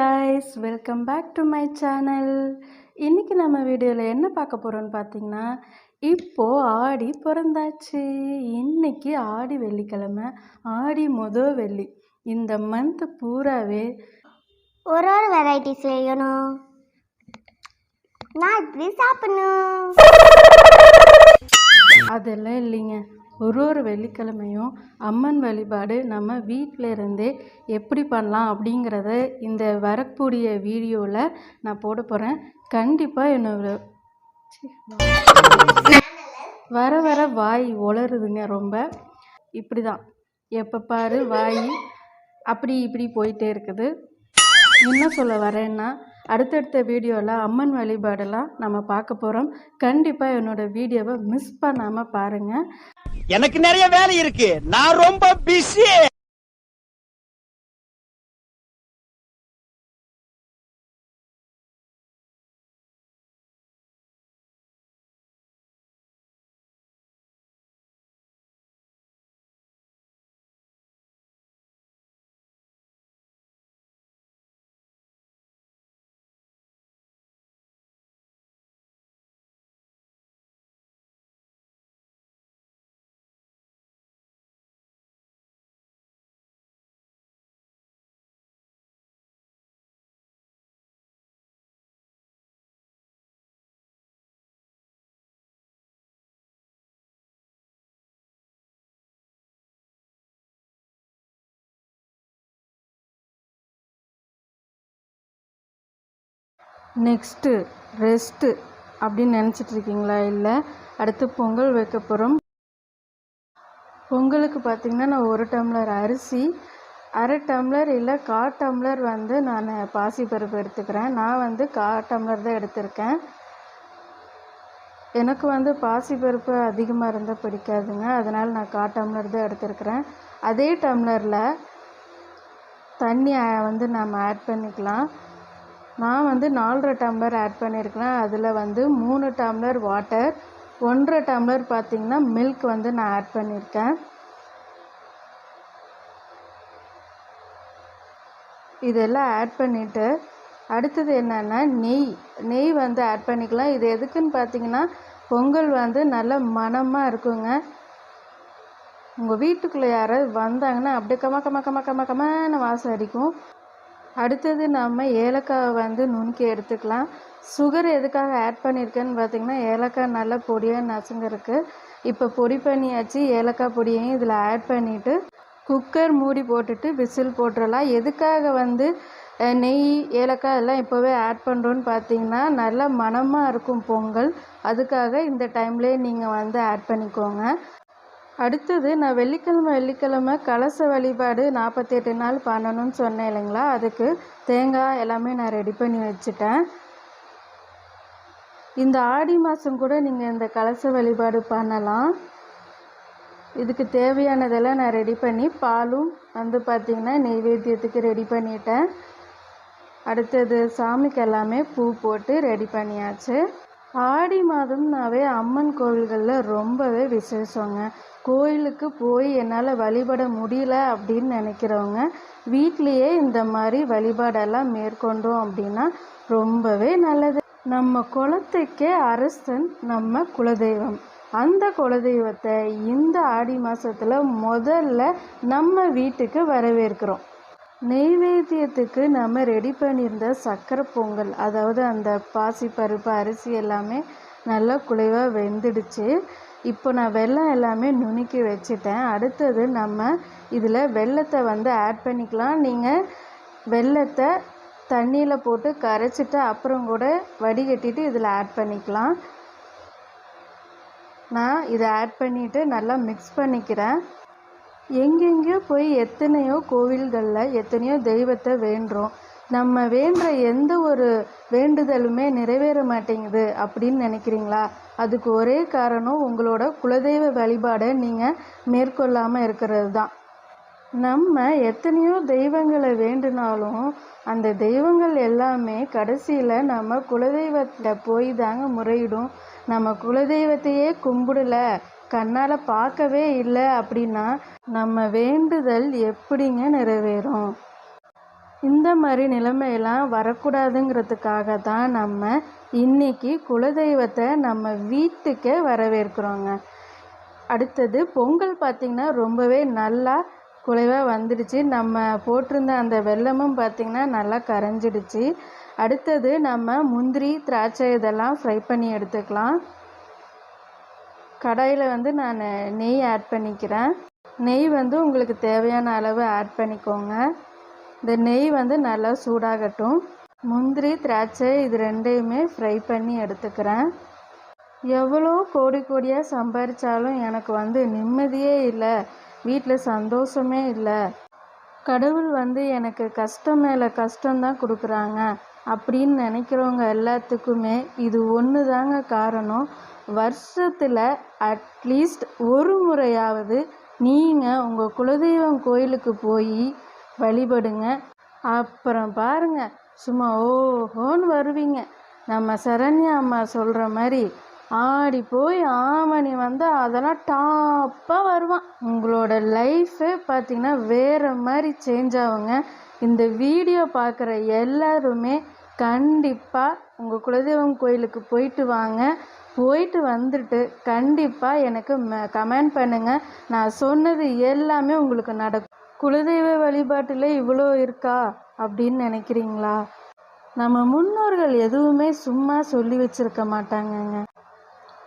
Guys welcome back to my channel இன்றைக்கி நம்ம வீடியோவில் என்ன பார்க்க போகிறோம்னு பார்த்தீங்கன்னா இப்போது ஆடி பிறந்தாச்சு. இன்னைக்கு ஆடி வெள்ளிக்கிழமை ஆடி முத வெள்ளி. இந்த மந்த் பூராவே ஒரு ஒரு வெரைட்டி செய்யணும் நான் இப்படி சாப்பிடணும். அதெல்லாம் இல்லைங்க. ஒரு ஒரு வெள்ளிக்கிழமையும் அம்மன் வழிபாடு நம்ம வீட்டில் இருந்தே எப்படி பண்ணலாம் அப்படிங்கிறத இந்த வரக்கூடிய வீடியோவில் நான் போட போகிறேன் கண்டிப்பாக என்னோட வர வர வாய் உளருதுங்க ரொம்ப. இப்படி தான் எப்போ பாரு வாய் அப்படி இப்படி போயிட்டே இருக்குது. என்ன சொல்ல வரேன்னா அடுத்தடுத்த வீடியோவில் அம்மன் வழிபாடெல்லாம் நம்ம பார்க்க போகிறோம் கண்டிப்பாக என்னோடய வீடியோவை மிஸ் பண்ணாமல் பாருங்கள் எனக்கு நிறைய வேலை இருக்கு. நான் ரொம்ப பிஸி நெக்ஸ்ட்டு ரெஸ்ட்டு அப்படின்னு நினச்சிட்டு இருக்கீங்களா இல்லை அடுத்து பொங்கல் வைக்க போகிறோம் பொங்கலுக்கு பார்த்திங்கன்னா நான் ஒரு டம்ளர் அரிசி அரை டம்ளர் இல்லை கா டம்ளர் வந்து நான் பாசிப்பருப்பு எடுத்துக்கிறேன். நான் வந்து கா டம்ளர் தான் எடுத்திருக்கேன். எனக்கு வந்து பாசிப்பருப்பு அதிகமாக இருந்தால் பிடிக்காதுங்க. அதனால் நான் கா டம்ளர் தான் எடுத்திருக்கிறேன். அதே டம்ளரில் தண்ணி வந்து நம்ம ஆட் பண்ணிக்கலாம். நான் வந்து நாலரை டம்ளர் ஆட் பண்ணியிருக்கிறேன் அதில் வந்து மூணு டம்ளர் வாட்டர் ஒன்றரை டம்ளர் பார்த்திங்கன்னா மில்க் வந்து நான் ஆட் பண்ணியிருக்கேன் இதெல்லாம் ஆட் பண்ணிவிட்டு அடுத்தது என்னென்னா நெய். நெய் வந்து ஆட் பண்ணிக்கலாம். இது எதுக்குன்னு பார்த்தீங்கன்னா பொங்கல் வந்து நல்ல மணமாக இருக்குங்க. உங்கள் வீட்டுக்குள்ளே யாராவது வந்தாங்கன்னா அப்படியே கம கம கம கம கமன்னு வாசம் அடிக்கும். அடுத்தது நம்ம ஏலக்காவை வந்து நுணுக்கி எடுத்துக்கலாம். சுகர் எதுக்காக ஆட் பண்ணியிருக்கேன்னு பார்த்தீங்கன்னா ஏலக்காய் நல்லா பொடியாக நசுங்கிறதுக்கு. இப்போ பொடி பண்ணியாச்சு ஏலக்காய் பொடியையும் இதில் ஆட் பண்ணிவிட்டு குக்கர் மூடி போட்டுட்டு விசில் போட்டுடலாம் எதுக்காக வந்து நெய் ஏலக்காய் எல்லாம் இப்போவே ஆட் பண்ணுறோன்னு பார்த்தீங்கன்னா நல்லா மணமாக இருக்கும் பொங்கல். அதுக்காக இந்த டைம்லேயே நீங்கள் வந்து ஆட் பண்ணிக்கோங்க. அடுத்தது நான் வெள்ளிக்கிழமை வெள்ளிக்கிழமை கலச வழிபாடு நாற்பத்தெட்டு நாள் பண்ணணும்னு சொன்னேன் இல்லைங்களா? அதுக்கு தேங்காய் எல்லாமே நான் ரெடி பண்ணி வச்சுட்டேன். இந்த ஆடி மாதம் கூட நீங்கள் இந்த கலச வழிபாடு பண்ணலாம். இதுக்கு தேவையானதெல்லாம் நான் ரெடி பண்ணி பாலும் வந்து பார்த்திங்கன்னா நெய்வேத்தியத்துக்கு ரெடி பண்ணிட்டேன். அடுத்தது சாமிக்கு எல்லாமே பூ போட்டு ரெடி பண்ணியாச்சு. ஆடி மாதம்னாவே அம்மன் கோவில்களில் ரொம்பவே விசேஷங்க. கோயிலுக்கு போய் என்னால் வழிபட முடியல அப்படின்னு நினைக்கிறவங்க வீட்லேயே இந்த மாதிரி வழிபாடெல்லாம் மேற்கொண்டோம் அப்படின்னா ரொம்பவே நல்லது. நம்ம குலத்துக்கே அரசன் நம்ம குலதெய்வம். அந்த குலதெய்வத்தை இந்த ஆடி மாதத்தில் முதல்ல நம்ம வீட்டுக்கு வரவேற்கிறோம். நெய்வேத்தியத்துக்கு நம்ம ரெடி பண்ணியிருந்த சக்கரை பொங்கல் அதாவது அந்த பாசிப்பருப்பு அரிசி எல்லாமே நல்லா குலைவாக வெந்துடுச்சு. இப்போ நான் வெல்லம் எல்லாமே நுணுக்கி வச்சுட்டேன். அடுத்தது நம்ம இதில் வெல்லத்தை வந்து ஆட் பண்ணிக்கலாம். நீங்கள் வெல்லத்தை தண்ணியில் போட்டு கரைச்சிட்டு அப்புறம் கூட வடிகட்டிட்டு இதில் ஆட் பண்ணிக்கலாம். நான் இதை ஆட் பண்ணிவிட்டு நல்லா மிக்ஸ் பண்ணிக்கிறேன். எங்கெங்கேயோ போய் எத்தனையோ கோவில்களில் எத்தனையோ தெய்வத்தை வேண்டுறோம் நம்ம வேண்டுற எந்த ஒரு வேண்டுதலுமே நிறைவேற மாட்டேங்குது அப்படின்னு நினைக்கிறீங்களா? அதுக்கு ஒரே காரணம் உங்களோட குலதெய்வ வழிபாடை நீங்கள் மேற்கொள்ளாமல் இருக்கிறது தான். நம்ம எத்தனையோ தெய்வங்களை வேண்டுனாலும் அந்த தெய்வங்கள் எல்லாமே கடைசியில் நம்ம குலதெய்வத்தில் போய் தாங்க முறையிடும். நம்ம குலதெய்வத்தையே கும்பிடல கண்ணால் பார்க்கவே இல்லை அப்படின்னா நம்ம வேண்டுதல் எப்படிங்க நிறைவேறும்? இந்த மாதிரி நிலைமையெல்லாம் வரக்கூடாதுங்கிறதுக்காக தான் நம்ம இன்னைக்கு குலதெய்வத்தை நம்ம வீட்டுக்கே வரவேற்கிறோங்க. அடுத்தது பொங்கல் பார்த்திங்கன்னா ரொம்பவே நல்லா குலைவாக வந்துடுச்சு. நம்ம போட்டிருந்த அந்த வெள்ளமும் பார்த்திங்கன்னா நல்லா கரைஞ்சிடுச்சு. அடுத்தது நம்ம முந்திரி திராட்சை இதெல்லாம் ஃப்ரை பண்ணி எடுத்துக்கலாம். கடாயில் வந்து நான் நெய் ஆட் பண்ணிக்கிறேன். நெய் வந்து உங்களுக்கு தேவையான அளவு ஆட் பண்ணிக்கோங்க. இந்த நெய் வந்து நல்லா சூடாகட்டும். முந்திரி திராட்சை இது ரெண்டையுமே ஃப்ரை பண்ணி எடுத்துக்கிறேன். எவ்வளோ கோடி கோடியாக சம்பாரித்தாலும் எனக்கு வந்து நிம்மதியே இல்லை. வீட்டில் சந்தோஷமே இல்லை. கடவுள் வந்து எனக்கு கஷ்டம் மேலே கஷ்டம்தான் கொடுக்குறாங்க. அப்படின்னு நினைக்கிறவங்க எல்லாத்துக்குமே இது ஒன்று தாங்க காரணம். வருஷத்தில் அட்லீஸ்ட் ஒரு முறையாவது நீங்கள் உங்கள் குலதெய்வம் கோயிலுக்கு போய் வழிபடுங்க. அப்புறம் பாருங்க சும்மா ஓஹோன்னு வருவீங்க. நம்ம சரண்யா அம்மா சொல்கிற மாதிரி ஆடி போய் ஆமணி வந்து அதெல்லாம் டாப்பாக வருவான். உங்களோட லைஃபே பார்த்திங்கன்னா வேறு மாதிரி சேஞ்ச் ஆகுங்க. இந்த வீடியோ பார்க்குற எல்லாருமே கண்டிப்பாக உங்கள் குலதெய்வம் கோயிலுக்கு போயிட்டு வாங்க. போயிட்டு வந்துட்டு கண்டிப்பாக எனக்கு கமெண்ட் பண்ணுங்கள் நான் சொன்னது எல்லாமே உங்களுக்கு நடக்கும். குலதெய்வ வழிபாட்டில் இவ்வளோ இருக்கா அப்படின்னு நினைக்கிறீங்களா? நம்ம முன்னோர்கள் எதுவுமே சும்மா சொல்லி வச்சிருக்க மாட்டாங்கங்க.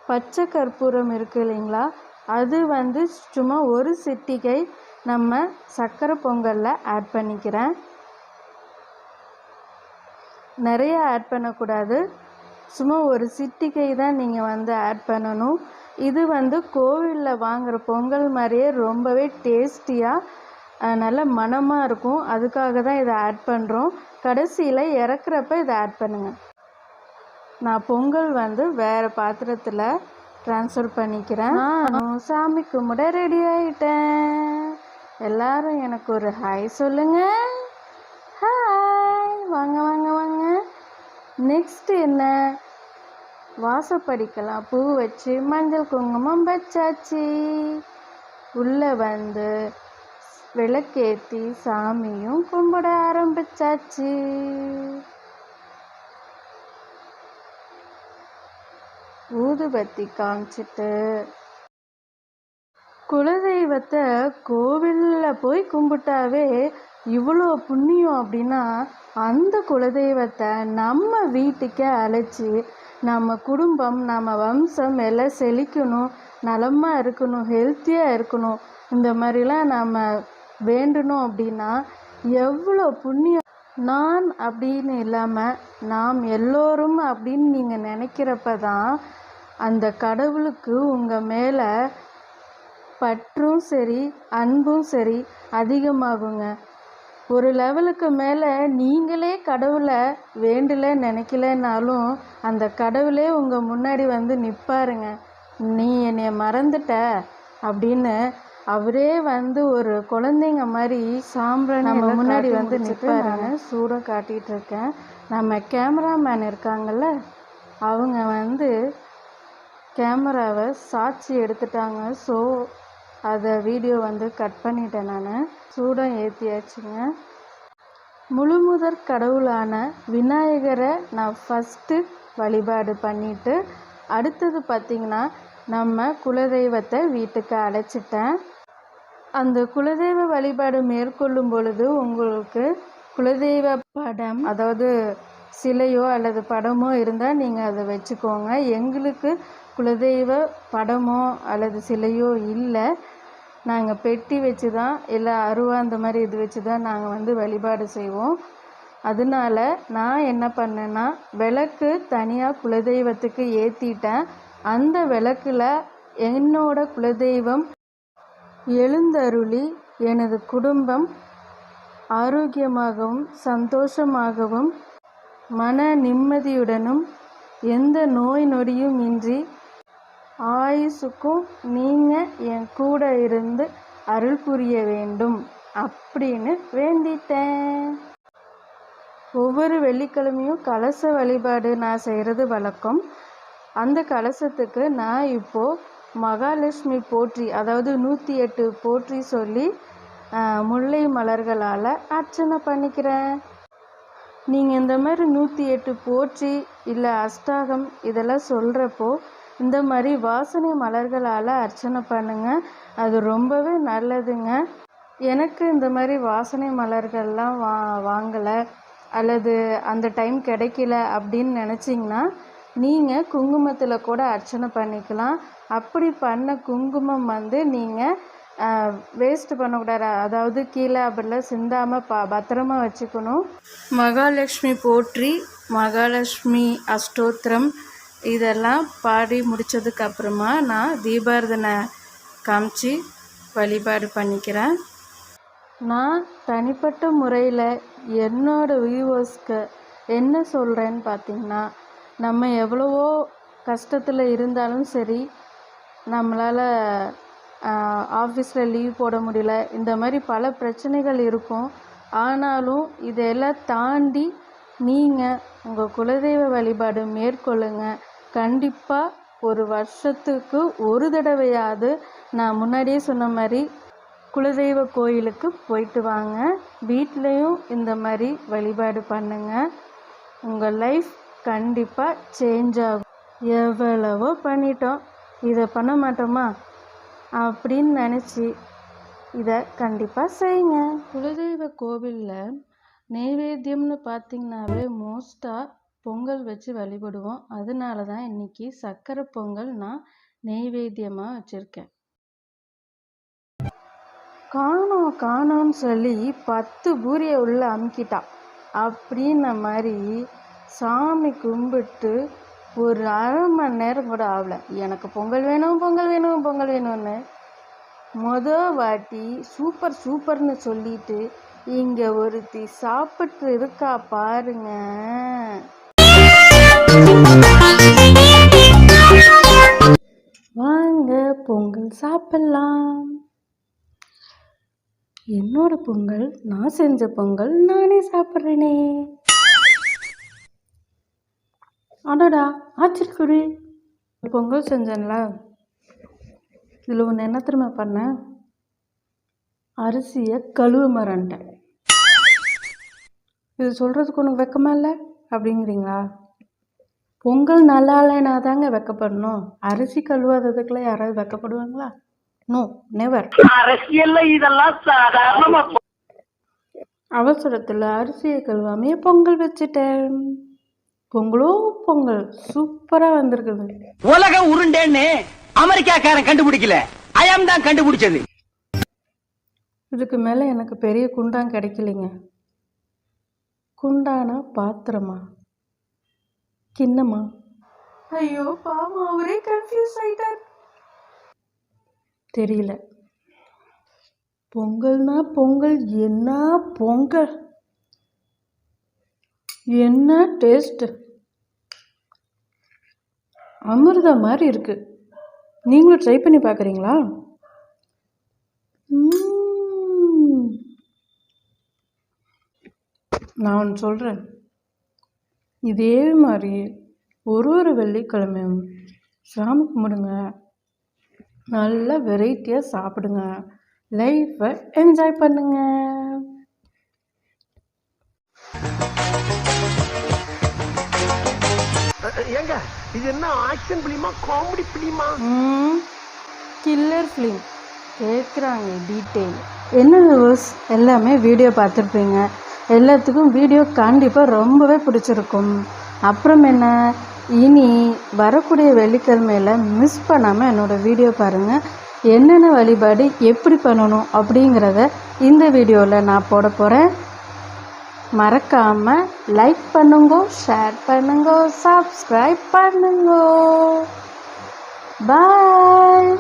பச்சை கற்பூரம் இருக்கு இல்லைங்களா? அது வந்து சும்மா ஒரு சிட்டிகை நம்ம சர்க்கரை பொங்கலில் ஆட் பண்ணிக்கிறேன். நிறைய ஆட் பண்ணக்கூடாது. சும்மா ஒரு சிட்டிகை தான் நீங்கள் வந்து ஆட் பண்ணணும். இது வந்து கோவிலில் வாங்குகிற பொங்கல் மாதிரியே ரொம்பவே டேஸ்டியாக நல்ல மணமாக இருக்கும். அதுக்காக தான் இதை ஆட் பண்ணுறோம் கடைசியில் இறக்குறப்ப இதை ஆட் பண்ணுங்கள் நான் பொங்கல் வந்து வேறு பாத்திரத்தில் ட்ரான்ஸ்ஃபர் பண்ணிக்கிறேன். சாமி கும்பிட ரெடி ஆயிட்டேன். எல்லாரும் எனக்கு ஒரு ஹாய் சொல்லுங்க. ஹாய் வாங்க வாங்க வாங்க. நெக்ஸ்ட் என்ன? வாசப்படிக்கெல்லாம் பூ வச்சு மஞ்சள் குங்குமம் வச்சாச்சு. உள்ளே வந்து விளக்கேற்றி சாமியும் கும்பிட ஆரம்பிச்சாச்சு. ஊதுபத்தி காமிச்சிட்டு குலதெய்வத்தை கோவிலில் போய் கும்பிட்டாவே இவ்வளோ புண்ணியம் அப்படின்னா அந்த குலதெய்வத்தை நம்ம வீட்டுக்கே அழைச்சி நம்ம குடும்பம் நம்ம வம்சம் எல்லாம் செழிக்கணும் நலமாக இருக்கணும் ஹெல்த்தியாக இருக்கணும். இந்த மாதிரிலாம் நம்ம வேண்டணும் அப்படின்னா எவ்வளோ புண்ணியம். நான் அப்படின்னு இல்லாமல் நாம் எல்லோரும் அப்படின்னு நீங்கள் நினைக்கிறப்ப தான் அந்த கடவுளுக்கு உங்கள் மேலே பற்றும் சரி அன்பும் சரி அதிகமாகுங்க. ஒரு லெவலுக்கு மேலே நீங்களே கடவுளை வேண்டலை நினைக்கலனாலும் அந்த கடவுளே உங்கள் முன்னாடி வந்து நிற்பாருங்க நீ என்னை மறந்துட்ட அப்படின்னு அவரே வந்து ஒரு குழந்தைங்க மாதிரி சாம்பிராணி நம்ம முன்னாடி வந்து நிற்பாருங்க சூட காட்டிகிட்டு இருக்கேன். நம்ம கேமராமேன் இருக்காங்கல்ல அவங்க வந்து கேமராவை சாட்சி எடுத்துட்டாங்க. ஸோ அதை வீடியோ வந்து கட் பண்ணிட்டேன் நான். சூடம் ஏற்றியாச்சுங்க முழுமுதற் கடவுளான விநாயகரை நான் ஃபஸ்ட்டு வழிபாடு பண்ணிவிட்டு அடுத்தது பார்த்திங்கன்னா நம்ம குலதெய்வத்தை வீட்டுக்கு அழைச்சிட்டேன். அந்த குலதெய்வ வழிபாடு மேற்கொள்ளும் பொழுது உங்களுக்கு குலதெய்வ படம் அதாவது சிலையோ அல்லது படமோ இருந்தால் நீங்கள் அதை வச்சுக்கோங்க. எங்களுக்கு குலதெய்வ படமோ அல்லது சிலையோ இல்லை. நாங்கள் பெட்டி வச்சு தான் இல்லை அருவா அந்த மாதிரி இது வச்சு தான் நாங்கள் வந்து வழிபாடு செய்வோம். அதனால நான் என்ன பண்ணேன்னா விளக்கு தனியாக குலதெய்வத்துக்கு ஏற்றிட்டேன் அந்த விளக்கில் என்னோட குலதெய்வம் எழுந்தருளி எனது குடும்பம் ஆரோக்கியமாகவும் சந்தோஷமாகவும் மன நிம்மதியுடனும் எந்த நோய் நொடியும் இன்றி ஆயுசுக்கும் நீங்கள் என் கூட இருந்து அருள் புரிய வேண்டும் அப்படின்னு வேண்டிட்டேன். ஒவ்வொரு வெள்ளிக்கிழமையும் கலச வழிபாடு நான் செய்கிறது வழக்கம். அந்த கலசத்துக்கு நான் இப்போது மகாலட்சுமி போற்றி அதாவது நூற்றி எட்டு போற்றி சொல்லி முல்லை மலர்களால் அர்ச்சனை பண்ணிக்கிறேன். நீங்கள் இந்த மாதிரி நூற்றி எட்டு போற்றி இல்லை அஷ்டாகம் இதெல்லாம் சொல்கிறப்போ இந்த மாதிரி வாசனை மலர்களால் அர்ச்சனை பண்ணுங்க. அது ரொம்பவே நல்லதுங்க. எனக்கு இந்த மாதிரி வாசனை மலர்கள்லாம் வா வாங்கலை அல்லது அந்த டைம் கிடைக்கல அப்படின்னு நினச்சிங்கன்னா நீங்கள் குங்குமத்தில் கூட அர்ச்சனை பண்ணிக்கலாம். அப்படி பண்ண குங்குமம் வந்து நீங்கள் வேஸ்ட் பண்ணக்கூடாது. அதாவது கீழே அப்படிலாம் சிந்தாமல் ப பத்திரமா வச்சுக்கணும். மகாலட்சுமி போற்றி மகாலட்சுமி அஷ்டோத்திரம் இதெல்லாம் பாடி முடித்ததுக்கு அப்புறமா நான் தீபாரதனை காமிச்சு வழிபாடு பண்ணிக்கிறேன். நான் தனிப்பட்ட முறையில் என்னோட வியூவர்ஸ்க்கு என்ன சொல்கிறேன்னு பார்த்தீங்கன்னா நம்ம எவ்வளவோ கஷ்டத்தில் இருந்தாலும் சரி நம்மளால் ஆஃபீஸில் லீவ் போட முடியல. இந்த மாதிரி பல பிரச்சனைகள் இருக்கும். ஆனாலும் இதெல்லாம் தாண்டி நீங்கள் உங்கள் குலதெய்வ வழிபாடு மேற்கொள்ளுங்க. கண்டிப்பாக ஒரு வருஷத்துக்கு ஒரு தடவையாவது நான் முன்னாடியே சொன்ன மாதிரி குலதெய்வ கோயிலுக்கு போயிட்டு வாங்க. வீட்லேயும் இந்த மாதிரி வழிபாடு பண்ணுங்கள் உங்கள் லைஃப் கண்டிப்பாக சேஞ்ச் ஆகும். எவ்வளவோ பண்ணிட்டோம். இதை பண்ண மாட்டோமா? அப்படின்னு நினச்சி இதை கண்டிப்பாக செய்யுங்க. குலதெய்வ கோவிலில் நெய்வேத்தியம்னு பார்த்தீங்கன்னாவே மோஸ்ட்டாக பொங்கல் வச்சு வழிபடுவோம். அதனால தான் இன்னைக்கு சக்கரை பொங்கல் நான் நெய்வேத்தியமாக வச்சுருக்கேன். காணோம் காணோம்னு சொல்லி பத்து பூரியை உள்ள அமுக்கிட்டான் அப்படின்ன மாதிரி சாமி கும்பிட்டு ஒரு அரை மணி நேரம் கூட ஆகல. எனக்கு பொங்கல் வேணும் பொங்கல் வேணும் பொங்கல் வேணும்னு. மொத வாட்டி சூப்பர் சூப்பர்னு சொல்லிட்டு இங்கே ஒருத்தி சாப்பிட்டு இருக்கா பாருங்க. வாங்க பொங்கல் சாப்பிடலாம். என்னோட பொங்கல் நான் செஞ்ச பொங்கல் நானே சாப்பிட்றேனே. அடடா ஆச்சரியக்குடி பொங்கல் செஞ்சேன்ல. இதில் ஒன்று என்ன திரும்ப பண்ணேன் அரிசியை கழுவ மறந்துட்டேன் இது சொல்கிறதுக்கு உனக்கு வெக்கமா இல்லை? அப்படிங்கிறீங்களா? பொங்கல் நல்லா இல்லைனா தாங்க வெக்கப்படணும். அரிசி கழுவாததுக்கெல்லாம் யாராவது வெக்கப்படுவாங்களா? நோ நெவர் அரசியல்ல இதெல்லாம் சாதாரணமா அவசரத்தில் அரிசியை கழுவாமையே பொங்கல் வச்சுட்டேன். பொங்கலோ பொங்கல். சூப்பராக வந்திருக்குது. உலக உருண்டேன்னு அமெரிக்காக்காரன் கண்டுபிடிக்கல. அயம் தான் கண்டுபிடிச்சது. இதுக்கு மேலே எனக்கு பெரிய குண்டான் கிடைக்கலைங்க. குண்டானா பாத்திரமா? கிண்ணமா? ஐயோ பாவம் அவரே கன்ஃபியூஸ் ஆயிட்டார். தெரியல. பொங்கல்னா பொங்கல் என்ன பொங்கல்? என்ன டேஸ்ட் அமிர்தம் மாதிரி இருக்கு. நீங்களும் ட்ரை பண்ணி பார்க்குறீங்களா நான் ஒன்று சொல்கிறேன் இதே மாதிரி ஒரு ஒரு வெள்ளிக்கிழமையும் சாமி கும்பிடுங்க. நல்லா வெரைட்டியாக சாப்பிடுங்க. லைஃப்பை என்ஜாய் பண்ணுங்க. ஏங்க இது என்ன ஆக்ஷன் பிலிமா காமெடி பிலிமா கில்லர் ஃபிலிம் கேட்குறாங்க டீட்டெயில் என்ன வியூஸ் எல்லாமே வீடியோ பார்த்துருப்பீங்க. எல்லாத்துக்கும் வீடியோ கண்டிப்பாக ரொம்பவே பிடிச்சிருக்கும். அப்புறம் என்ன? இனி வரக்கூடிய வெள்ளிக்கிழமையில் மிஸ் பண்ணாமல் என்னோடய வீடியோ பாருங்கள் என்னென்ன வழிபாடு எப்படி பண்ணணும் அப்படிங்கிறத இந்த வீடியோவில் நான் போட போகிறேன் மறக்காமல் லைக் பண்ணுங்க ஷேர் பண்ணுங்க சப்ஸ்கிரைப் பண்ணுங்க. பாய்